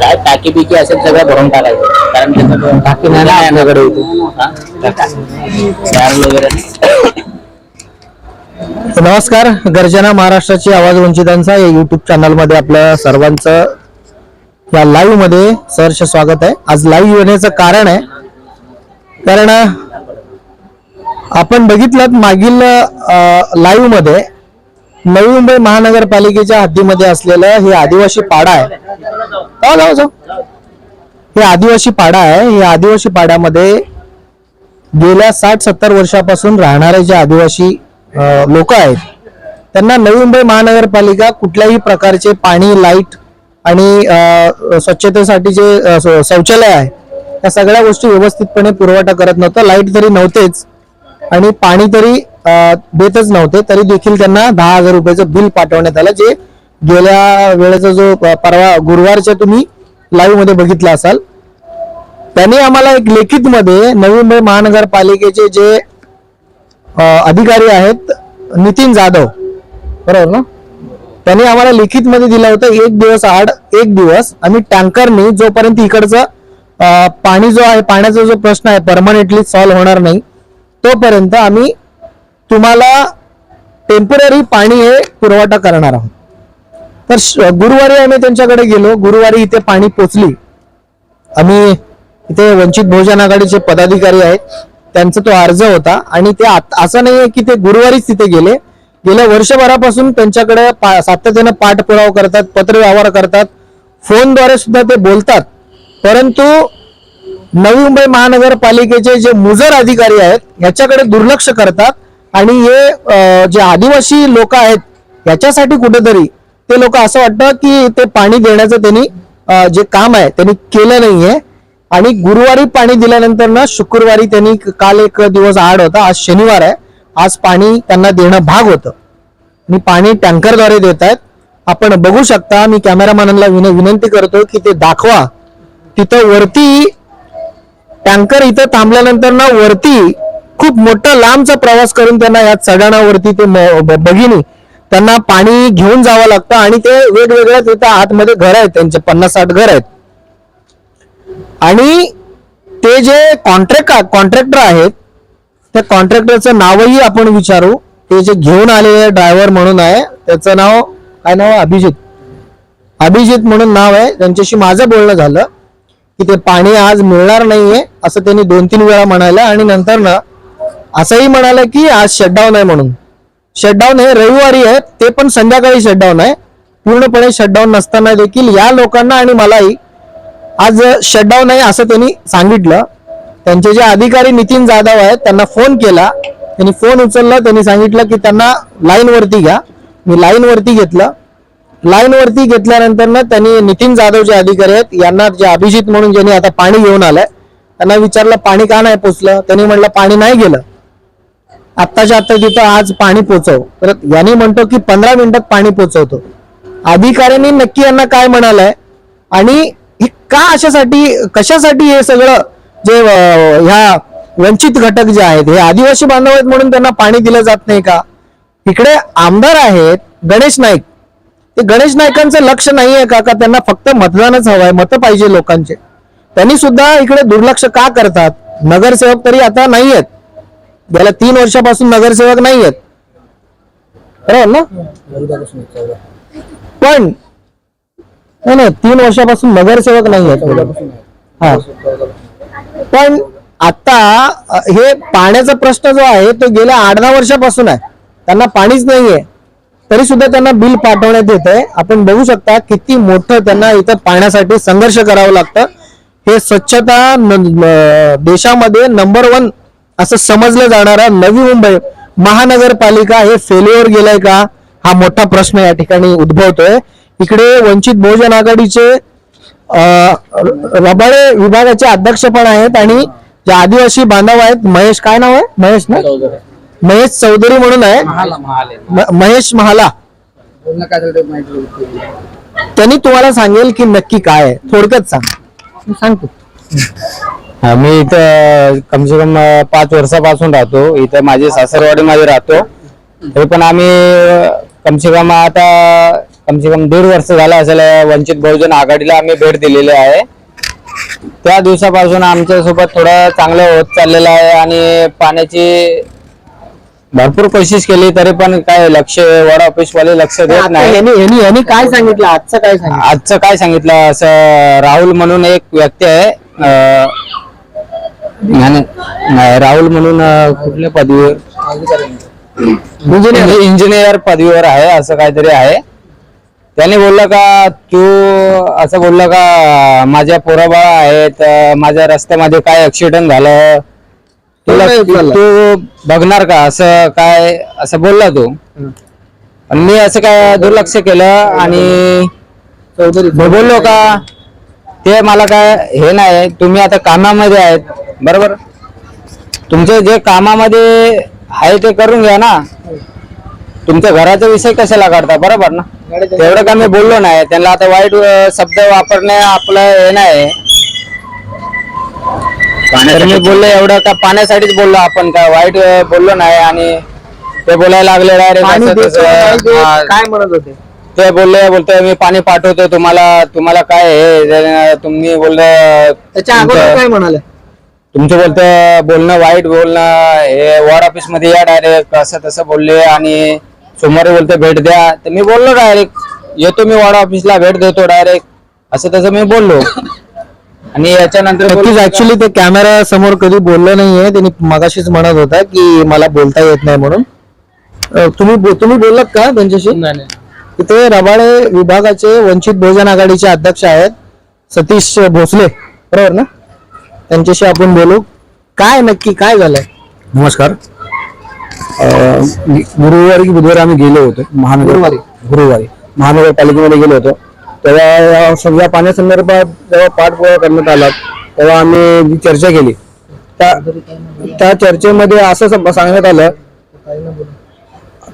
काय टाकी बिकी असेल सगळं भरून टाकायचं. कारण त्याचं टाकी नाही ना आपल्याकडे हा? वगैरे. नमस्कार गर्जना महाराष्ट्राची आवाज वंचितांचा या युट्यूब चॅनलमध्ये आपलं सर्वांचं या लाईव्हमध्ये सहर्ष स्वागत आहे. आज लाईव्ह येण्याचं कारण आहे. कारण आपण बघितलं मागील लाईव्हमध्ये नवी मुंबई महानगरपालिकेच्या हद्दीमध्ये असलेलं हे आदिवासी पाडा आहे. जाऊ जाऊ जाऊ. हे आदिवासी पाडा आहे. हे आदिवासी पाड्यामध्ये गेल्या साठ सत्तर वर्षापासून राहणारे जे आदिवासी लोक आहेत त्यांना नवी मुंबई महानगरपालिका कुठल्याही प्रकारचे पाणी लाइट आणि स्वच्छतेसाठी जे शौचालय आहे त्या सगळ्या गोष्टी व्यवस्थितपणे पुरवठा करत नव्हतं. लाइट तरी नव्हतेच आणि पाणी तरी देतच नव्हते. तरी देखील त्यांना दहा हजार रुपयाचं बिल पाठवण्यात आलं जे गेल्या वेळेचा जो प- परवा गुरुवारच्या तुम्ही लाईव्हमध्ये बघितला असाल. त्यांनी आम्हाला एक लेखित मध्ये नवी मुंबई महानगरपालिकेचे जे अधिकारी आहेत नितीन जाधव बरोबर ना? त्यांनी आम्हाला लिखित मध्ये दिलं होतं एक दिवस आड एक दिवस आम्ही टँकरनी जोपर्यंत इकडचं पाणी जो आहे पाण्याचा जो प्रश्न आहे परमनंटली सॉल्व्ह होणार नाही तोपर्यंत आम्ही तुम्हाला टेंपररी पाणी हे पुरवठा करणार आहोत. तर श- गुरुवारी आम्ही त्यांच्याकडे गेलो. गुरुवारी इथे पाणी पोचली. आम्ही इथे वंचित बहुजन आघाडीचे पदाधिकारी आहेत. त्यांचा तो अर्ज होता. आणि ते आत- असं आहे की ते गुरुवारीच तिथे गेले. गेल्या वर्षभरापासून त्यांच्याकडे पा- सातत्यानं पाठपुरावा करतात पत्रव्यवहार करतात. फोनद्वारे सुद्धा ते बोलतात. परंतु नवी मुंबई महानगरपालिकेचे जे मुजर अधिकारी आहेत याच्याकडे दुर्लक्ष करतात. आणि हे जे आदिवासी लोक आहेत याच्यासाठी कुठेतरी ते लोक असं वाटतं की ते पाणी देण्याचं त्यांनी जे काम आहे त्यांनी केलं नाहीये. आणि गुरुवारी पाणी दिल्यानंतर ना शुक्रवारी त्यांनी काल एक दिवस आड होता आज शनिवार आहे आज पाणी त्यांना देणं भाग होतं. आणि पाणी टँकरद्वारे देत आहेत. आपण बघू शकता मी कॅमेरामॅनला विन विनंती करतो की ते दाखवा. तिथं वरती टँकर इथं थांबल्यानंतर ना वरती खूप मोठा लांबचा प्रवास करून त्यांना या चढाणावरती ते म- भगिनी त्यांना पाणी घेऊन जावं लागतं आणि ते वेगवेगळ्या तिथं आतमध्ये घर आहेत त्यांचे पन्नास साठ घर आहेत. आणि ते जे कॉन्ट्रॅक्ट कॉन्ट्रॅक्टर आहेत त्या कॉन्ट्रॅक्टरचं नावही आपण विचारू. ते जे घेऊन आलेले ड्रायव्हर म्हणून आहे त्याचं नाव काय नाव अभिजित. अभिजित म्हणून नाव आहे. त्यांच्याशी माझं बोलणं झालं की ते पाणी आज मिळणार नाहीये असं त्यांनी दोन तीन वेळा म्हणायला आणि नंतर ना असंही म्हणाले की आज शटडाऊन आहे म्हणून. शटडाऊन हे रविवारी आहे ते पण संध्याकाळी शटडाऊन आहे. पूर्णपणे शटडाऊन नसताना देखील या लोकांना आणि मलाही आज शटडाऊन आहे असं त्यांनी सांगितलं. त्यांचे जे अधिकारी नितीन जाधव आहेत त्यांना फोन केला. त्यांनी फोन उचलला त्यांनी सांगितलं की त्यांना लाईनवरती घ्या. मी लाईनवरती घेतलं. लाईनवरती घेतल्यानंतर ना त्यांनी नितीन जाधव जे अधिकारी आहेत यांना जे अभिजित म्हणून ज्यांनी आता पाणी घेऊन आलंय त्यांना विचारलं पाणी का नाही पोचलं? त्यांनी म्हटलं पाणी नाही गेलं. आत्ताच्या आत्ता तिथं आज पाणी पोचव तर यांनी म्हणतो की पंधरा मिनिटात पाणी पोचवतो. अधिकाऱ्यांनी नक्की यांना काय म्हणालंय? आणि हे का अशासाठी कशासाठी हे सगळं जे ह्या वंचित घटक जे आहेत हे आदिवासी बांधव आहेत म्हणून त्यांना पाणी दिलं जात नाही का? इकडे आमदार आहेत गणेश नाईक. ते गणेश नाईकांचं लक्ष नाहीये का? का त्यांना फक्त मतदानच हवंय? मतं पाहिजे लोकांचे. त्यांनी सुद्धा इकडे दुर्लक्ष का करतात? नगरसेवक तरी आता नाहीयेत. गेल्या तीन वर्षापासून नगरसेवक नाहीयेत. बरोबर ना? पण नाही नाही तीन वर्षापासून नगरसेवक नाही आहेत हा. पण आता हे पाण्याचा प्रश्न जो आहे तो गेल्या आठ दहा वर्षापासून आहे. त्यांना पाणीच नाहीये. तरी सुद्धा त्यांना बिल पाठवण्यात येत आहे आपण बघू शकता किती मोठं त्यांना इथं पाण्यासाठी संघर्ष करावं लागतं. हे स्वच्छता देशामध्ये नंबर वन असं समजलं जाणारं नवी मुंबई महानगरपालिका हे फेल्युअर गेलंय का? हा मोठा प्रश्न या ठिकाणी उद्भवतोय. इकडे वंचित बहुजन आघाडीचे रबाळे विभागाचे अध्यक्ष पण आहेत आणि जे आदिवासी बांधव आहेत महेश काय नाव आहे? महेश ना. महेश चौधरी म्हणून आहे. महेश महाला. त्यांनी तुम्हाला सांगेल की नक्की काय आहे. थोडक्यात सांग. मी सांगतो. आम्ही इथं कम से कम पाच वर्षापासून राहतो. इथं माझे सासरवाडीमध्ये राहतो. तरी पण आम्ही कम से कम आता कम से कम दीड वर्ष झालं असेल वंचित बहुजन आघाडीला आम्ही भेट दिलेली आहे. त्या दिवसापासून आमच्यासोबत थोडं चांगलं होत चाललेलं आहे आणि पाण्याची भरपूर कोशिश केली तरी पण काय लक्ष वड ऑफिस वाले लक्ष देत नाही. यांनी काय सांगितलं? आजचं काय सांगितलं? आजचं काय सांगितलं? असं राहुल म्हणून एक व्यक्ती आहे राहुल म्हणून कुठल्या पदवीवर? इंजिनियर. इंजिनियर पदवीवर आहे असं काहीतरी आहे. त्याने बोललं का तू असं बोललं का माझ्या पोराबाळा आहेत माझ्या रस्त्यामध्ये काय ऍक्सिडेंट झालं? तुला? तू बघणार का? असं काय असं बोलला तू. पण मी असं काय दुर्लक्ष केलं आणि बोललो का ते मला काय हे नाही तुम्ही आता कामामध्ये आहेत बरोबर? तुमचे जे कामामध्ये आहे ते करून घ्या ना. तुमच्या घराचा विषय कशाला काढता? बरोबर ना? तेवढं का मी बोललो नाही? त्यांना आता वाईट शब्द वापरणे आपलं हे नाही. तर मी बोललो एवढं का पाण्यासाठीच बोललो आपण का? वाईट बोललो नाही आणि ते बोलायला लागले पाणी डायरेक्ट नाही काय म्हणत होते? ते बोलले बोलते मी पाणी पाठवतो तुम्हाला. तुम्हाला काय हे? तुम्ही बोलले त्याच्या अगोदर काय म्हणाले? तुमचं बोलतं बोलणं वाईट बोलणं हे वॉर्ड ऑफिसमध्ये या डायरेक्ट असं तसं बोलले आणि सोमवारी बोलते भेट द्या. तर मी बोललो डायरेक्ट येतो मी वॉर्ड ऑफिसला भेट देतो डायरेक्ट असं तसं मी बोललो. आणि याच्यानंतर नक्कीच ऍक्च्युली ते कॅमेरा समोर कधी बोललं नाहीये. त्यांनी मगाशीच म्हणत होता की मला बोलता येत नाही म्हणून. अं, तुम्ही बो- तुम्ही बोललात का त्यांच्याशी? नाही, नाही. इथे रबाळे विभागाचे वंचित बहुजन आघाडीचे अध्यक्ष आहेत सतीश भोसले. बरोबर ना? त्यांच्याशी आपण बोलू. काय नक्की काय झालंय? नमस्कार. अं, गुरुवारी की बुधवारी आम्ही गेलो होतो महानगर गुरुवारी. गुरुवारी. महानगरपालिकेमध्ये गेलो होतो. तेव्हा या सगळ्या पाण्यासंदर्भात जेव्हा पाठपुरावा करण्यात आला तेव्हा आम्ही जी चर्चा केली त्या त्या चर्चेमध्ये असं सम- सांगण्यात आलं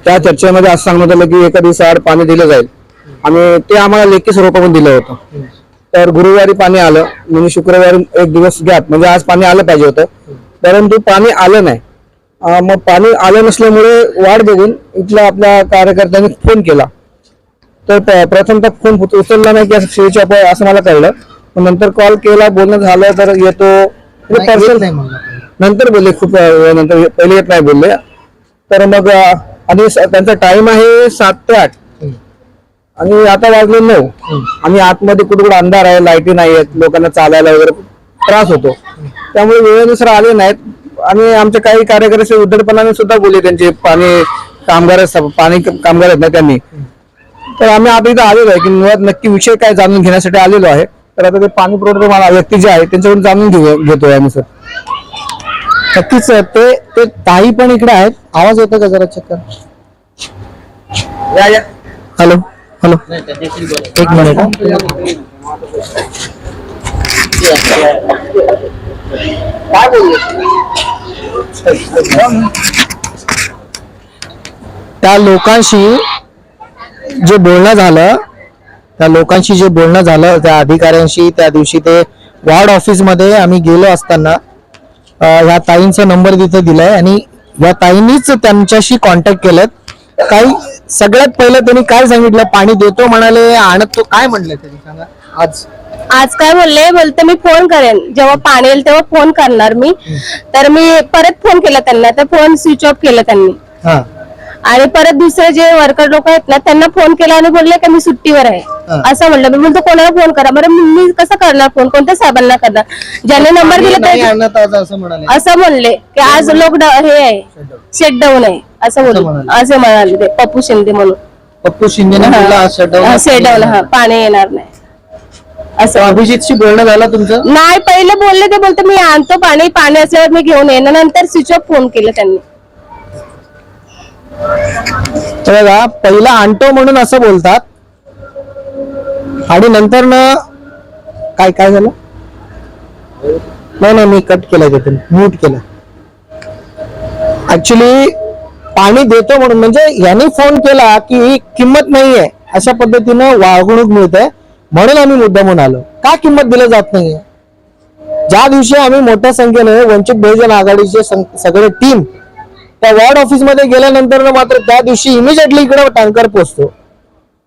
त्या चर्चेमध्ये असं सांगण्यात आलं की एका दिवसाआड पाणी दिलं जाईल. आणि ते आम्हाला लेखी स्वरूपामध्ये दिलं होतं. तर गुरुवारी पाणी आलं म्हणजे शुक्रवारी एक दिवस गॅप म्हणजे आज पाणी आलं पाहिजे होतं. परंतु पाणी आलं नाही. मग पाणी आलं नसल्यामुळे वाट बघून इथल्या आपल्या कार्यकर्त्यांनी फोन केला. तर प्रथमतः फोन उच- उचलला नाही की असं स्विच ऑफ आहे असं मला कळलं. मग नंतर कॉल केला बोलणं झालं तर येतो. म्हणजे नंतर बोलले खूप नंतर पहिले येत नाही बोलले. तर मग आणि त्यांचा टाइम आहे सात ते आठ. आणि आता वाजले नऊ. आणि आतमध्ये कुठे कुठे अंधार आहे लाईटी नाही आहेत लोकांना चालायला वगैरे त्रास होतो. त्यामुळे वेळेनुसार आले नाहीत. आणि आमचे काही कार्यकर्ते असे उद्धटपणाने सुद्धा बोलले त्यांचे पाणी कामगार पाणी कामगार आहेत ना त्यांनी. तर आम्ही आता इथं आलेलो आहे की मुळात नक्की विषय काय जाणून घेण्यासाठी आलेलो आहे. तर आता ते पाणी पुरवठा व्यक्ती जे आहे त्यांच्याकडून जाणून घेऊ घेतोय आम्ही सर. नक्कीच ते ते ताई पण इकडे आहेत. आवाज येतो का जरा? चेक कर. हॅलो. हॅलो. एक मिनिट त्या लोकांशी जे बोलणं झालं त्या लोकांशी जे बोलणं झालं त्या अधिकाऱ्यांशी त्या दिवशी ते वॉर्ड ऑफिसमध्ये आम्ही गेलो असताना ह्या ताईंचा नंबर तिथे दिलाय आणि या ताईंनीच त्यांच्याशी कॉन्टॅक्ट केलेत. काही सगळ्यात पहिलं त्यांनी काय सांगितलं? पाणी देतो म्हणाले आणत तो काय म्हणले त्यांनी? सांगा. आज. आज काय बोलले बोलते मी फोन करेन. जेव्हा पाणी येईल तेव्हा फोन करणार मी. तर मी परत फोन केला त्यांना. तर फोन स्विच ऑफ केला त्यांनी. हा. आणि परत दुसरे जे वर्कर लोक आहेत ना त्यांना फोन केला आणि बोलले की मी सुट्टीवर आहे. असं म्हणलं. मी बोलतो कोणाला फोन करा? बरं मी कसं करणार फोन कोणत्या साहेबांना करणार? ज्याने नंबर दिला असं म्हणाले. की आज लॉकडाऊन हे आहे. शटडाऊन आहे. असं म्हणाले. असं म्हणाले ते पप्पू शिंदे म्हणून. पप्पू shutdown शटडाऊन हा पाणी येणार नाही. असं अभिजितशी बोलणं झालं तुमचं? नाही पहिले बोलले ते बोलते मी आणतो पाणी पाणी असल्यावर मी घेऊन येईन. नंतर स्विच ऑफ फोन केलं त्यांनी. बघा पहिला आणतो म्हणून असं बोलतात. आणि नंतर ना काय काय झालं? नाही नाही मी कट केलं तिथून. म्यूट केलं ऍक्च्युली पाणी देतो म्हणून म्हणजे यांनी फोन केला की किंमत नाहीये. अशा पद्धतीनं वागणूक मिळते. म्हणून आम्ही मुद्दा म्हणून आलो. का किंमत दिलं जात नाहीये? ज्या दिवशी आम्ही मोठ्या संख्येने वंचित बहुजन आघाडीचे सगळे टीम त्या वॉर्ड ऑफिसमध्ये गेल्यानंतर ना मात्र त्या दिवशी इमिजिएटली इकडे टँकर पोचतो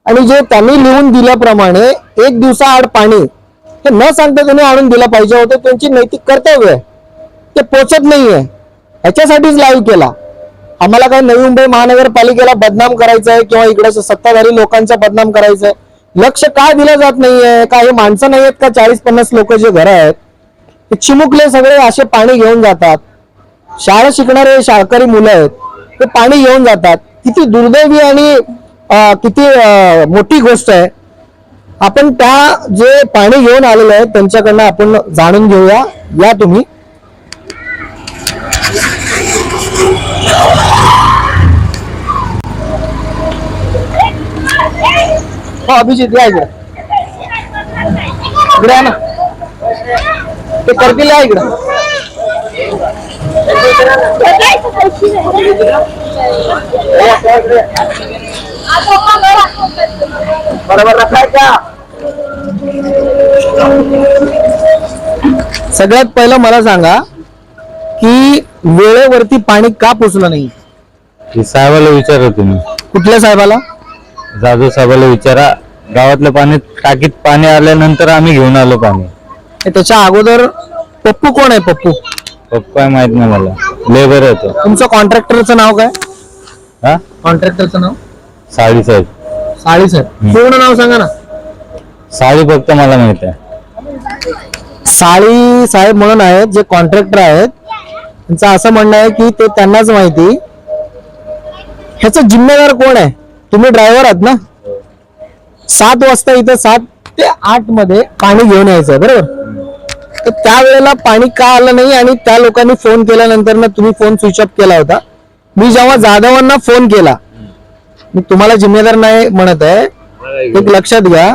आणि जे त्यांनी लिहून दिल्याप्रमाणे एक दिवसाआड पाणी हे न सांगता त्यांनी आणून दिलं पाहिजे होतं. त्यांची नैतिक कर्तव्य आहे. ते पोचत नाहीये. ह्याच्यासाठीच लाईव्ह केला. आम्हाला काय नवी मुंबई महानगरपालिकेला बदनाम करायचं आहे किंवा इकडे सत्ताधारी लोकांचा बदनाम करायचं आहे? लक्ष का दिलं जात नाहीये? का हे माणसं नाही आहेत का? चाळीस पन्नास लोक जे घर आहेत ते चिमुकले सगळे असे पाणी घेऊन जातात. शाळा शिकणारे शाळकरी मुलं आहेत ते पाणी येऊन जातात. किती दुर्दैवी आणि किती मोठी गोष्ट आहे. आपण त्या जे पाणी घेऊन आलेलं आहे त्यांच्याकडनं आपण जाणून घेऊया. या तुम्ही. हो अभिजित या इकडे. इकडे आहे ना. ते करतील या इकडं. बरोबर रखायचा सगळ्यात पहिलं मला सांगा की वेळेवरती पाणी का पोचलं नाही? साहेबाला विचारा तुम्ही कुठल्या साहेबाला? जाधव साहेबाला विचारा. गावातलं पाणी टाकीत पाणी आल्यानंतर आम्ही घेऊन आलो पाणी. त्याच्या अगोदर पप्पू कोण आहे पप्पू? पप्पा माहीत नाही मला. लेबर येतो तुमचं कॉन्ट्रॅक्टरचं नाव काय? हा? कॉन्ट्रॅक्टरचं नाव? साडी साहेब. साळी साहेब. पूर्ण नाव सांगा ना. साडी फक्त मला माहीत आहे. साळी साहेब म्हणून आहेत जे कॉन्ट्रॅक्टर आहेत त्यांचं असं म्हणणं आहे की ते त्यांनाच माहिती. ह्याचं जिम्मेदार कोण आहे? तुम्ही ड्रायव्हर आहात ना? सात वाजता इथं सात ते आठमध्ये पाणी घेऊन यायचं आहे, बरोबर? तर त्यावेळेला पाणी का आलं नाही आणि त्या लोकांनी फोन केल्यानंतर ना तुम्ही फोन स्विच ऑफ केला होता. मी जेव्हा जाधवांना फोन केला मी तुम्हाला जिम्मेदार नाही म्हणत आहे. एक लक्षात घ्या.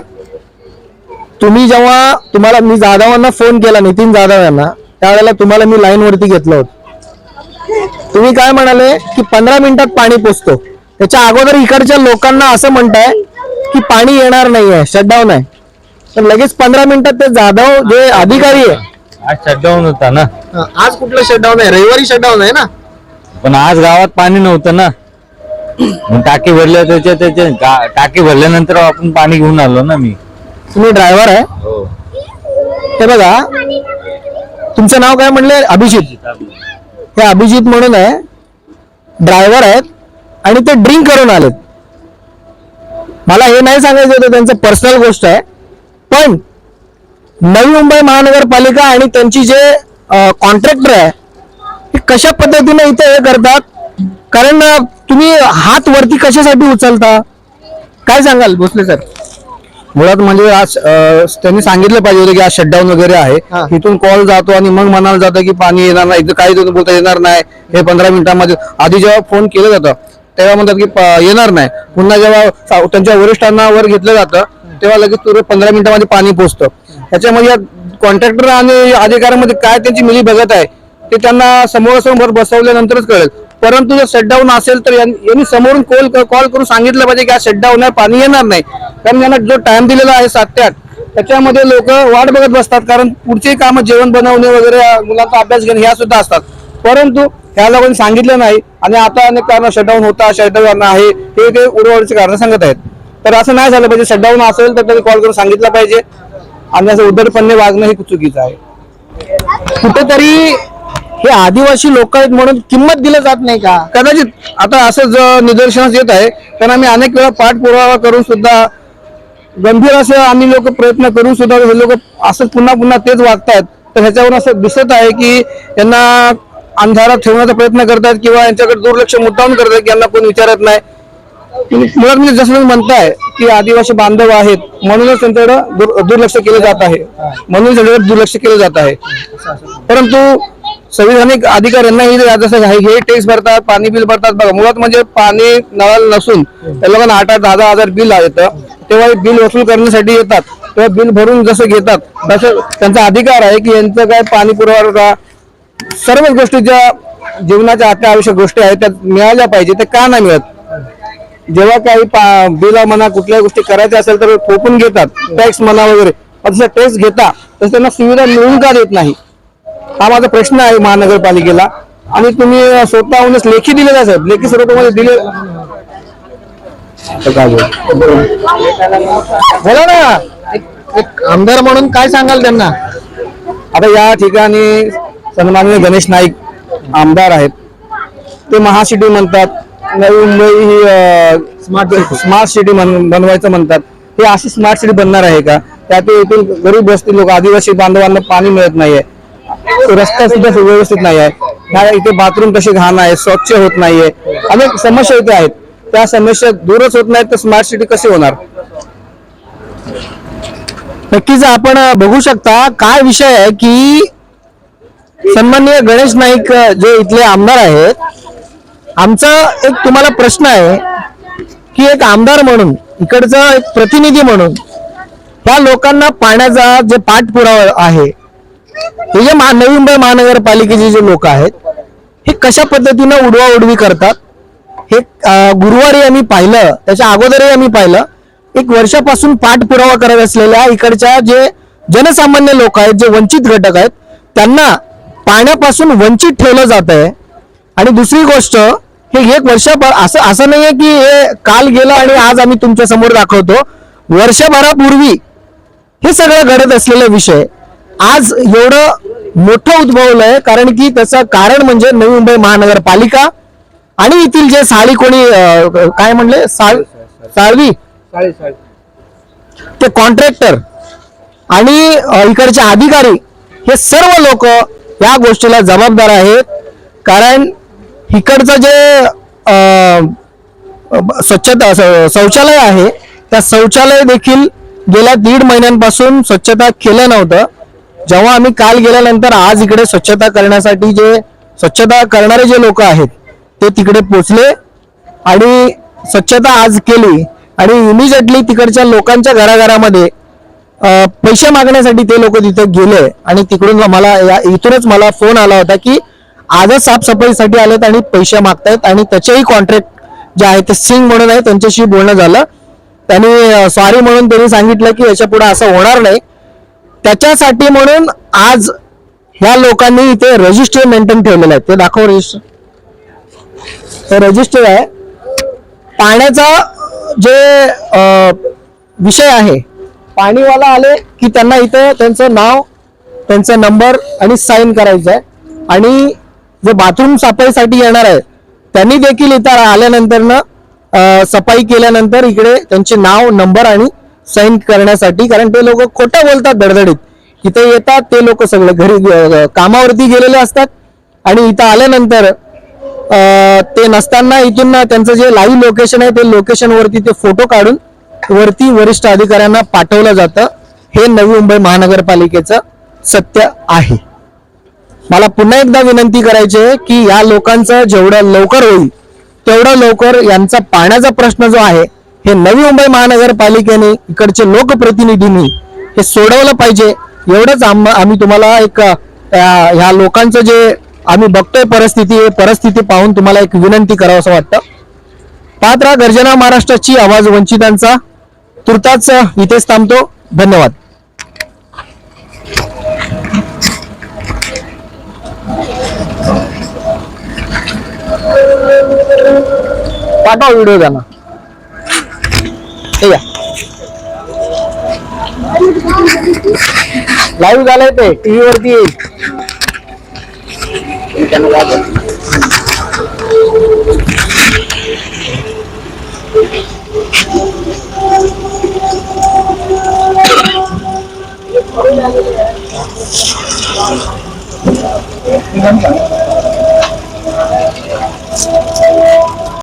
तुम्ही जेव्हा तुम्हाला मी जाधवांना फोन केला नितीन जाधव यांना त्यावेळेला तुम्हाला मी लाईन वरती घेतलं होतं. तुम्ही काय म्हणाले की पंधरा मिनिटात पाणी पोचतो. त्याच्या अगोदर इकडच्या लोकांना असं म्हणताय की पाणी येणार नाहीये शटडाऊन आहे. पण लगेच पंधरा मिनिटात ते जाधव जे अधिकारी आहे. आज शटडाऊन होता ना. आज कुठलं शटडाऊन आहे? रविवारी शटडाऊन आहे ना? पण आज गावात पाणी नव्हतं ना. मग टाकी भरल्या त्याच्या त्याच्या गा- टाकी भरल्यानंतर आपण पाणी घेऊन आलो ना मी. तुम्ही ड्रायव्हर आहे? हो. हे बघा. तुमचं नाव काय म्हणले? अभिजित. हे अभिजित म्हणून आहे. ड्रायव्हर आहेत. आणि ते ड्रिंक करून आलेत. मला हे नाही सांगायचं होतं त्यांचं पर्सनल गोष्ट आहे. पण नवी मुंबई महानगरपालिका आणि त्यांची जे कॉन्ट्रॅक्टर आहे ते कशा पद्धतीने इथे हे करतात? कारण तुम्ही हात वरती कशासाठी उचलता? काय सांगाल भोसले सर? मुळात म्हणजे आज त्यांनी सांगितलं पाहिजे होतं की आज शटडाऊन वगैरे. आहे. इथून कॉल जातो आणि मग म्हणाला जातं की पाणी येणार नाही इथं काही दिवस बोलता येणार नाही. हे पंधरा मिनिटांमध्ये आधी जेव्हा फोन केलं जातं तेव्हा म्हणतात की येणार नाही. पुन्हा जेव्हा त्यांच्या वरिष्ठांना वर घेतलं जातं तेव्हा लगेच तुरंत पंधरा मिनिटांमध्ये पाणी पोहोचतं. त्याच्यामध्ये कॉन्ट्रॅक्टर आणि अधिकाऱ्यांमध्ये काय त्यांची मिली बघत आहे ते त्यांना समोरासमोर बसवल्यानंतरच कळेल. परंतु जर शटडाऊन असेल तर यांनी समोरून कॉल कॉल करून सांगितलं पाहिजे की आज शटडाऊन आहे पाणी येणार नाही. कारण यांना जो टाइम दिलेला आहे सात ते आठ त्याच्यामध्ये लोक वाट बघत बसतात. कारण पुढचे कामं जेवण बनवणे वगैरे मुलांचा अभ्यास घेणे ह्या सुद्धा असतात. परंतु ह्या लोकांनी सांगितलं नाही आणि आता अनेक कारण शटडाऊन होता शटडाऊन आहे. हे ते उडवाडीचे कारण सांगत आहेत. तर असं नाही झालं पाहिजे. शटडाऊन असेल तर त्यांनी कॉल करून सांगितलं पाहिजे. आणि असं उदरपणे वागणं हे चुकीचं आहे. कुठेतरी हे आदिवासी लोक आहेत म्हणून किंमत दिलं जात नाही का? कदाचित आता असं ज- निदर्शनास येत आहे कारण आम्ही अनेक वेळा पाठपुरावा करून सुद्धा गंभीर असं आम्ही लोक प्रयत्न करून सुद्धा हे लोक असं पुन्हा पुन्हा तेच वागतायत. तर ह्याच्यावरून असं दिसत आहे की यांना अंधारात ठेवण्याचा प्रयत्न करतात किंवा यांच्याकडे दुर्लक्ष मुद्दाम करतात की यांना कोण विचारत नाही. मुळात म्हणजे जसं म्हणताय की आदिवासी बांधव आहेत म्हणूनच त्यांच्याकडे दुर्लक्ष केलं जात आहे. म्हणून त्यांच्याकडे दुर्लक्ष केलं जात आहे. परंतु संविधानिक अधिकाऱ्यांनाही जसं हे हे टॅक्स भरतात पाणी बिल भरतात. बघा मुळात म्हणजे पाणी नळाला नसून त्या लोकांना आठ आठ दहा दहा हजार बिल येतं. तेव्हा बिल वसूल करण्यासाठी येतात. तेव्हा बिल भरून जसं घेतात तसं त्यांचा अधिकार आहे की यांचं काय पाणी पुरवठा सर्वच गोष्टी ज्या जीवनाच्या अत्यावश्यक गोष्टी आहेत त्या मिळाल्या पाहिजे ते का नाही मिळत? जेव्हा काही पा- बिल म्हणा कुठल्या गोष्टी करायच्या असेल तर ठोकून घेतात. टॅक्स म्हणा वगैरे. पण तसं टॅक्स घेता तसं त्यांना सुविधा मिळून का देत नाही? हा माझा प्रश्न आहे महानगरपालिकेला. आणि तुम्ही स्वतःहूनच लेखी दिलेला साहेब. लेखी स्वरूपामध्ये दिले बोलू? ना. एक- आमदार म्हणून काय सांगाल त्यांना? आता या ठिकाणी सन्माननीय गणेश नाईक आमदार आहेत. ते महासिटी म्हणतात. नवी मुंबई ही स्मार्ट स्मार्ट सिटी बनवायचं म्हणतात. हे अशी स्मार्ट सिटी बनणार आहे का? त्यात येथील गरीब वस्ती लोक आदिवासी बांधवांना पाणी मिळत नाहीये. रस्ता सुद्धा व्यवस्थित नाही आहे इथे बाथरूम कशी घाण आहे स्वच्छ होत नाहीये. अनेक समस्या इथे आहेत. त्या समस्या दूरच होत नाहीत तर स्मार्ट सिटी कशी होणार? नक्कीच आपण बघू शकता काय विषय आहे की सन्माननीय गणेश नाईक जे इथले आमदार आहेत आमचा एक तुम्हाला प्रश्न आहे की एक आमदार म्हणून इकडचा एक प्रतिनिधी म्हणून त्या लोकांना पाण्याचा जे पाठपुरावा आहे हे जे महा- नवी मुंबई महानगरपालिकेचे जे लोक आहेत हे कशा पद्धतीनं उडवा उडवी करतात? हे गुरुवारी आम्ही पाहिलं त्याच्या अगोदरही आम्ही पाहिलं एक वर्षापासून पाठपुरावा करत असलेल्या इकडच्या जे जनसामान्य लोक आहेत जे वंचित घटक आहेत त्यांना पाण्यापासून वंचित ठेवलं जात आहे आणि दुसरी गोष्ट हे एक वर्षभर असं असं नाहीये की हे काल गेलं आणि आज आम्ही तुमच्यासमोर दाखवतो. वर्षभरापूर्वी हे सगळं घडत असलेला विषय आज एवढं मोठं उद्भवलंय कारण की त्याचं कारण म्हणजे नवी मुंबई महानगरपालिका आणि येथील जे साळी कोणी काय म्हणले? साळ साळवी? ते कॉन्ट्रॅक्टर आणि इकडचे अधिकारी हे सर्व लोक या गोष्टीला जबाबदार आहेत. कारण इकडचं जे स्वच्छता शौचालय आहे त्या शौचालय देखील गेल्या दीड महिन्यांपासून स्वच्छता केलं नव्हतं. जेव्हा आम्ही काल गेल्यानंतर आज इकडे स्वच्छता करण्यासाठी जे स्वच्छता करणारे जे लोक आहेत ते तिकडे पोचले आणि स्वच्छता आज केली आणि इमिजिएटली तिकडच्या लोकांच्या घराघरामध्ये पैसे मागण्यासाठी ते लोक तिथे गेले आणि तिकडून मला या- इथूनच मला फोन आला होता की आजच साफसफाईसाठी आलेत आणि पैसे मागतायत आणि त्याचेही कॉन्ट्रॅक्ट जे आहे ते सिंग म्हणून आहे त्यांच्याशी बोलणं झालं. त्यांनी सॉरी म्हणून त्यांनी सांगितलं की याच्यापुढे असं होणार नाही. त्याच्यासाठी म्हणून आज ह्या लोकांनी इथे रजिस्टर मेंटेन ठेवलेलं आहे. ते दाखव रजिस्टर रजिस्टर आहे. पाण्याचा जे विषय आहे पाणीवाला आले की त्यांना इथं त्यांचं नाव त्यांचा नंबर आणि साईन करायचं आहे. आणि जे बाथरूम सफाईसाठी येणार आहे त्यांनी देखील इथं आल्यानंतरनं सफाई केल्यानंतर इकडे त्यांचे नाव नंबर आणि साईन करण्यासाठी कारण ते लोक खोटं बोलतात धडधडीत. इथे येतात ते लोक सगळे घरी कामावरती गेलेले असतात. आणि इथं आल्यानंतर ते नसताना इथून त्यांचं जे लाईव्ह लोकेशन आहे ते लोकेशन वरती ते फोटो काढून वरती वरिष्ठ अधिकाऱ्यांना पाठवलं जातं. हे नवी मुंबई महानगरपालिकेचं सत्य आहे. मला पुन्हा एकदा विनंती करायची आहे की या लोकांचं जेवढं लवकर होईल तेवढं लवकर यांचा पाण्याचा प्रश्न जो आहे हे नवी मुंबई महानगरपालिकेने इकडचे लोकप्रतिनिधींनी हे सोडवलं पाहिजे. एवढंच आम आम्ही तुम्हाला एक ह्या लोकांचं जे आम्ही बघतोय परिस्थिती हे परिस्थिती पाहून तुम्हाला एक विनंती करावं असं वाटतं. पात्रा गर्जना महाराष्ट्राची आवाज वंचितांचा. तुर्ताच इथेच थांबतो. धन्यवाद. पाठवा व्हिडिओ त्यांना. ठीक आहे. लाईव्ह झालंय ते टीव्ही वरती येईल.